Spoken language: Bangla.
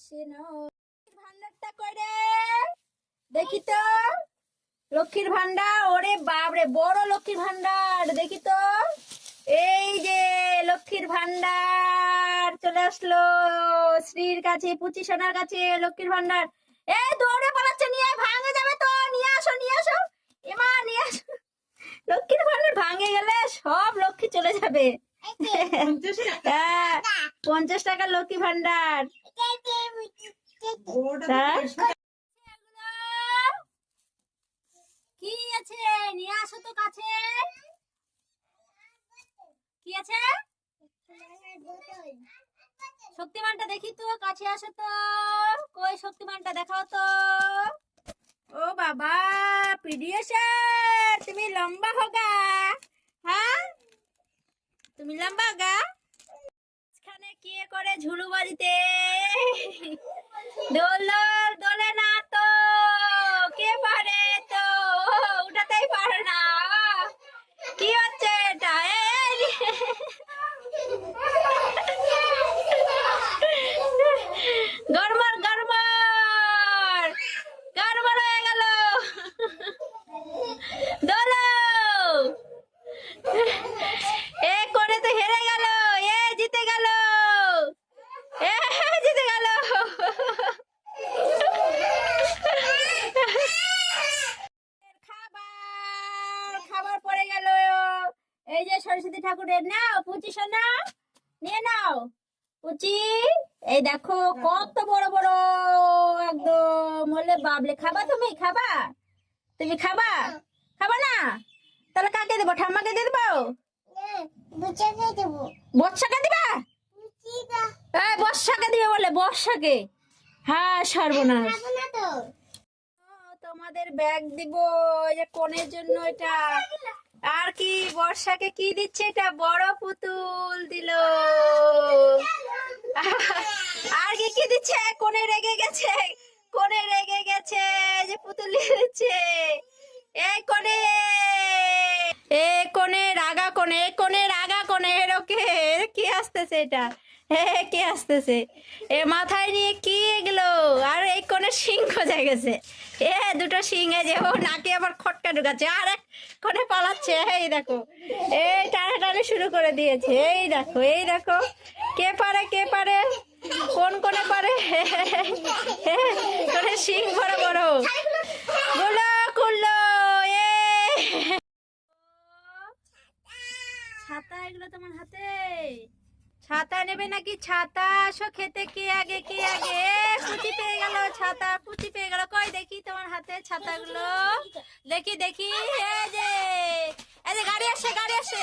কৃষ্ণ ভান্ডারটা করে। দেখি তো। লক্ষ্মীর ভান্ডার ওরে বাপরে বড় লক্ষ্মীর ভান্ডার দেখি তো। এই যে লক্ষ্মীর ভান্ডার চলে আসলো। শ্রীর কাছে পুচি সোনার কাছে লক্ষ্মীর ভান্ডার এই দৌড়ে পালাচ্ছে নিয়ে ভাঙে যাবে তো। নিয়ে আসো নিয়ে আসো। এমা নিয়ে আসো। লক্ষ্মীর ভান্ডার ভাঙে গেলে সব লক্ষ্মী চলে যাবে। হ্যাঁ পঞ্চাশ টাকা। লক্ষ্মী ভান্ডার হ্যাঁ? কি আছে? নিয়ে আসো তো কাছে। কি আছে? শক্তিমানটা দেখি তো কাছে আসো তো। কই শক্তিমানটা? দেখাও তো। ও বাবা পিডিয়েশার তুমি লম্বা হোগা। হ্যাঁ? তুমি লম্বা হোগা? মাঝখানে কি করে ঝুলু বাজিতে? দোল দোলে না তো কে পারে তো ও, উঠাতেই পারে না কি হচ্ছে এটা এই গড়মড় গড়মড় গড়মড় হয়ে গেল দোলো এ করে তো হেরে গেল এ জিতে গেল এ জিতে গেল খাবার খাবার পড়ে গেল এই যে সরস্বতী ঠাকুরের নাও পুচি সোনা নিয়ে নাও। পুচি এই দেখো কত বড় বড় একদম বলে বাবলে। খাবা তুমি? খাবা? তুমি খাবা? খাবা না? তাহলে কাকে দেবো? ঠাম্মাকে দিয়ে দেবো? বর্ষাকে দিবা। এই বর্ষাকে দিবে বলে বর্ষাকে। হ্যাঁ সর্বনাশ। ও, তোমাদের ব্যাগ দিব এই যে কোনের জন্য এটা। আর কি বর্ষাকে কি দিচ্ছে? এটা বড় পুতুল দিল। আর কি কি দিচ্ছে? কোনে রেগে গেছে। কোনে রেগে গেছে। যে পুতুল দিচ্ছে। এই কোনে এ কোনে রাগা কোনে এ কোনে রাগা কোনে এরকে কি আসতেছে এটা? কে আসতেছে? এ মাথায় নিয়ে কি এগুলো? আর, এই কোনে সিং খোঁজা গেছে। এ, দুটো সিং যে, ও নাকে আবার খটকা ঢুকাচ্ছে। আর এক কোনে পালাচ্ছে। এই দেখো। এই টানাটানি শুরু করে দিয়েছে। এই দেখো এই দেখো। কে পারে কে পারে? কোন কোনে পারে? কোনে সিং বড় বড়। গুলো কুল্লো এ। ছাতা এগুলো তোমার হাতে? ছাতা নেবে নাকি ছাতা? আসো খেতে কে আগে কে আগে? পুচি পেয়ে গেল ছাতা পুচি পেয়ে গেল। কই দেখি তোমার হাতে ছাতাগুলো? দেখি দেখি, এই যে এই যে গাড়ি আসে গাড়ি আসে